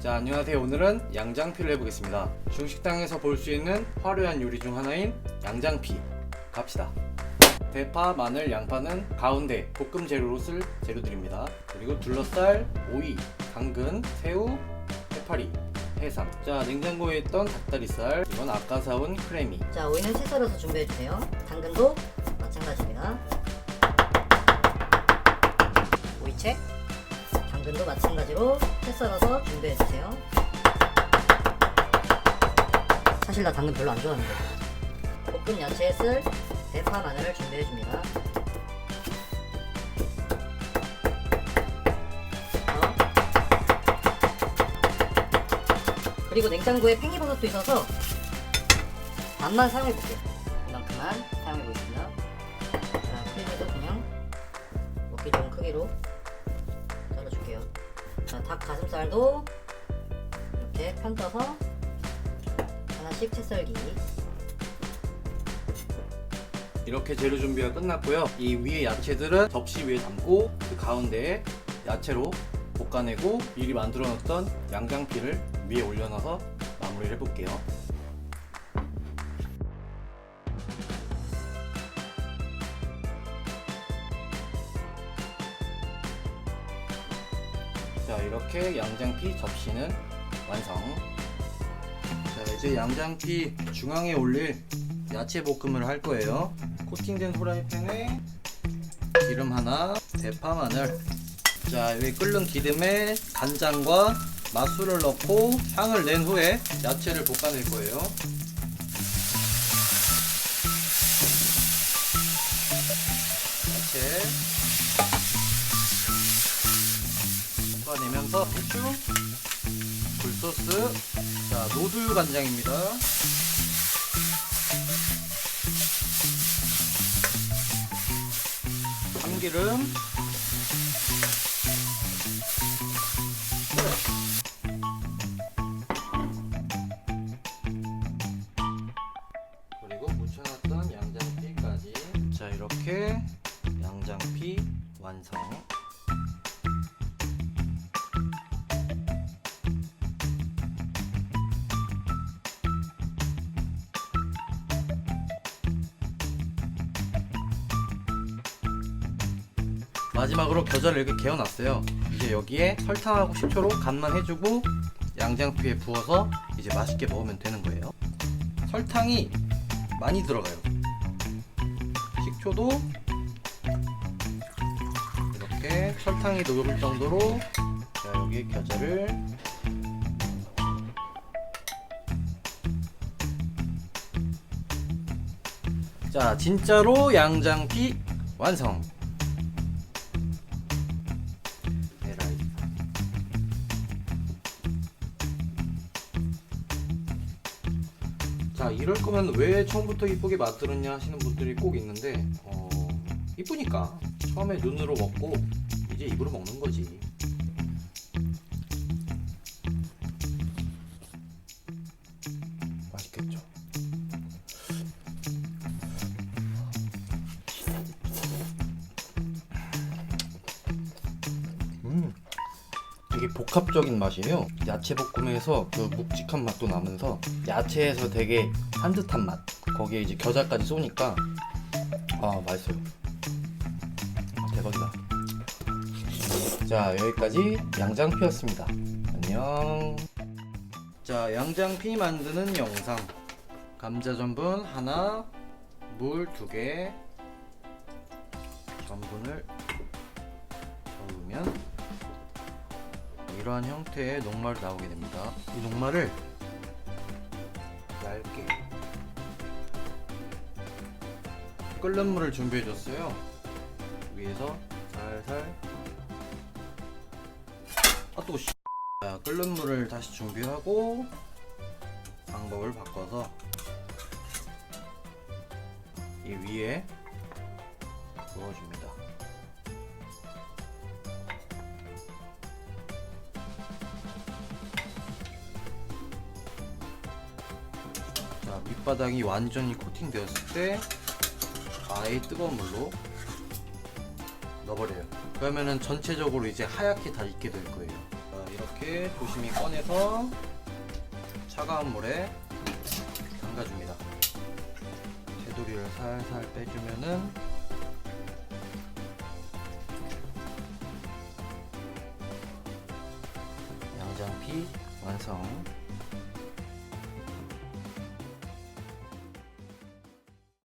자 안녕하세요. 오늘은 양장피를 해보겠습니다. 중식당에서 볼 수 있는 화려한 요리 중 하나인 양장피. 갑시다. 대파, 마늘, 양파는 가운데 볶음 재료로 쓸 재료들입니다. 그리고 둘러쌀, 오이, 당근, 새우, 해파리, 해삼. 자 냉장고에 있던 닭다리살 이건 아까 사온 크래미. 자 오이는 채 썰어서 준비해 주세요. 당근도 마찬가지입니다. 오이채, 당근도 마찬가지로 채 썰어서 준비해 주세요. 사실 나 당근 별로 안 좋아하는데. 볶음 야채에 쓸 대파 마늘을 준비해 줍니다. 어? 그리고 냉장고에 팽이버섯도 있어서 반만 사용해 볼게요. 이만큼만 사용해 보겠습니다. 자, 크림도 그냥 먹기 좋은 크기로 잘라줄게요. 자, 닭 가슴살도 이렇게 편 떠서 하나씩 채 썰기. 이렇게 재료 준비가 끝났고요 이 위에 야채들은 접시 위에 담고 그 가운데에 야채로 볶아내고 미리 만들어 놓던 양장피를 위에 올려놔서 마무리를 해볼게요 자 이렇게 양장피 접시는 완성. 자 이제 양장피 중앙에 올릴 야채 볶음을 할 거예요. 코팅된 후라이팬에 기름 하나 대파 마늘. 자 여기 끓는 기름에 간장과 맛술을 넣고 향을 낸 후에 야채를 볶아낼 거예요. 야채 내면서 후추 굴소스 자 노두유 간장입니다. 참기름. 그리고 묻혀놨던 양장피까지. 자 이렇게 양장피 완성 마지막으로 겨자를 이렇게 개어놨어요. 이제 여기에 설탕하고 식초로 간만 해주고 양장피에 부어서 이제 맛있게 먹으면 되는 거예요. 설탕이 많이 들어가요. 식초도 이렇게 설탕이 녹을 정도로 자 여기에 겨자를 자 진짜로 양장피 완성. 자 이럴 거면 왜 처음부터 이쁘게 만들었냐 하시는 분들이 꼭 있는데 어 이쁘니까 처음에 눈으로 먹고 이제 입으로 먹는 거지 되게 복합적인 맛이에요. 야채 볶음에서 그 묵직한 맛도 나면서 야채에서 되게 산뜻한 맛. 거기에 이제 겨자까지 쏘니까 아 맛있어요. 대박이다. 자 여기까지 양장피였습니다. 안녕. 자 양장피 만드는 영상. 감자 전분 하나, 물 두 개, 전분을 저으면 이러한 형태의 녹말이 나오게 됩니다. 이 녹말을 얇게 끓는 물을 준비해 줬어요. 위에서 살살 아또 씨. 자, 끓는 물을 다시 준비하고 방법을 바꿔서 이 위에 부어줍니다. 밑바닥이 완전히 코팅되었을 때 아예 뜨거운 물로 넣어버려요. 그러면은 전체적으로 이제 하얗게 다 익게 될 거예요. 이렇게 조심히 꺼내서 차가운 물에 담가줍니다. 제도리를 살살 빼주면은 양장피 완성.